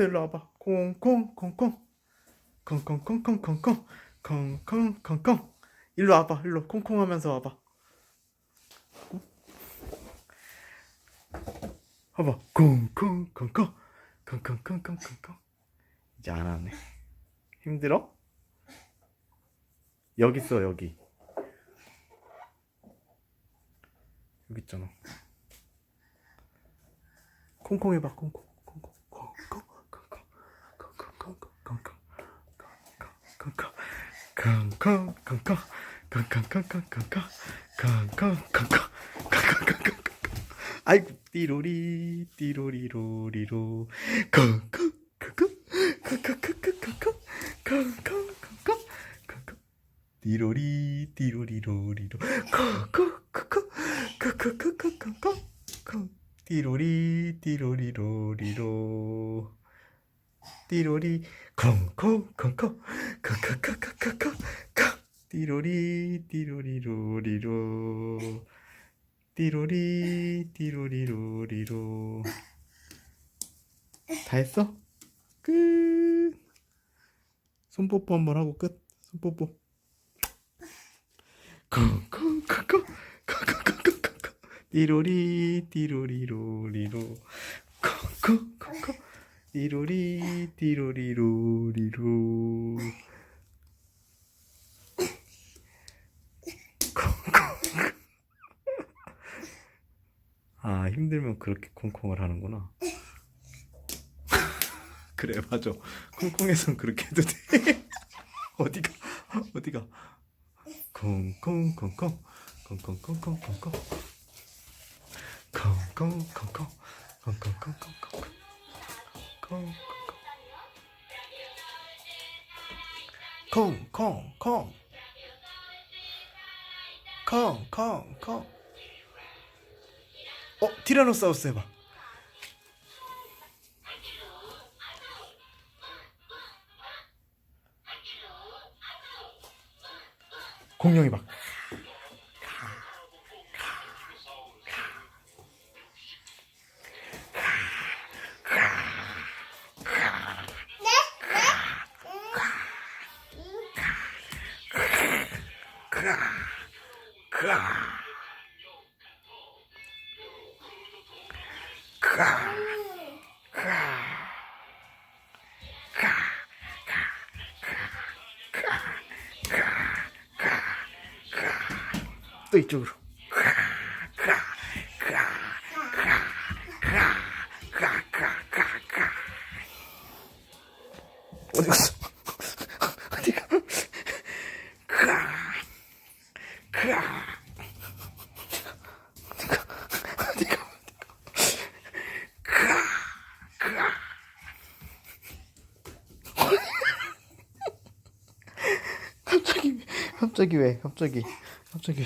일로 와봐. 콩콩 콩콩 콩콩콩콩콩콩 콩콩콩콩 일로 와봐. 일로 콩콩 하면서 와봐. 봐봐. 콩콩콩콩 콩콩콩콩콩콩 이제 안 하네. 힘들어? 여기 있어 여기. 여기 있잖아. 콩콩 해봐 콩콩 콩콩 콩콩 콩콩 콩콩 콩콩 콩콩 콩콩 콩콩 콩콩콩콩콩콩 콩콩콩콩콩콩콩콩콩 아이고 띠로리 띠로리로리로 콩콩 콩콩 콩콩콩콩콩콩 콩콩콩콩 콩콩 띠로리 띠로리로리로 콩콩콩콩 콩콩콩콩콩콩 띠로리 띠로리로리로 띠로리 콩콩콩콩 콩콩콩콩콩콩 띠로리 띠로리로리로 띠로리 띠로리로리로 다 했어? 끝 손뽀뽀 한 번 하고 끝 손뽀뽀 콩콩콩콩 콩콩콩콩콩 띠로리 띠로리로리로 콩콩콩콩 띠로리 띠로리로리로 아 힘들면 그렇게 콩콩을 하는구나. 그래 맞아. 콩콩에선 그렇게 해도 돼. 어디가 어디가? 콩콩콩콩 콩콩콩콩콩콩 콩콩콩콩. 콩콩콩콩콩 콩 콩 콩 콩 콩 콩 어 티라노사우루스 해봐. 공룡이 봐 Cá. Cá. Cá. Cá. Eita, bro. Meu Deus. 갑자기 왜? 갑자기 갑자기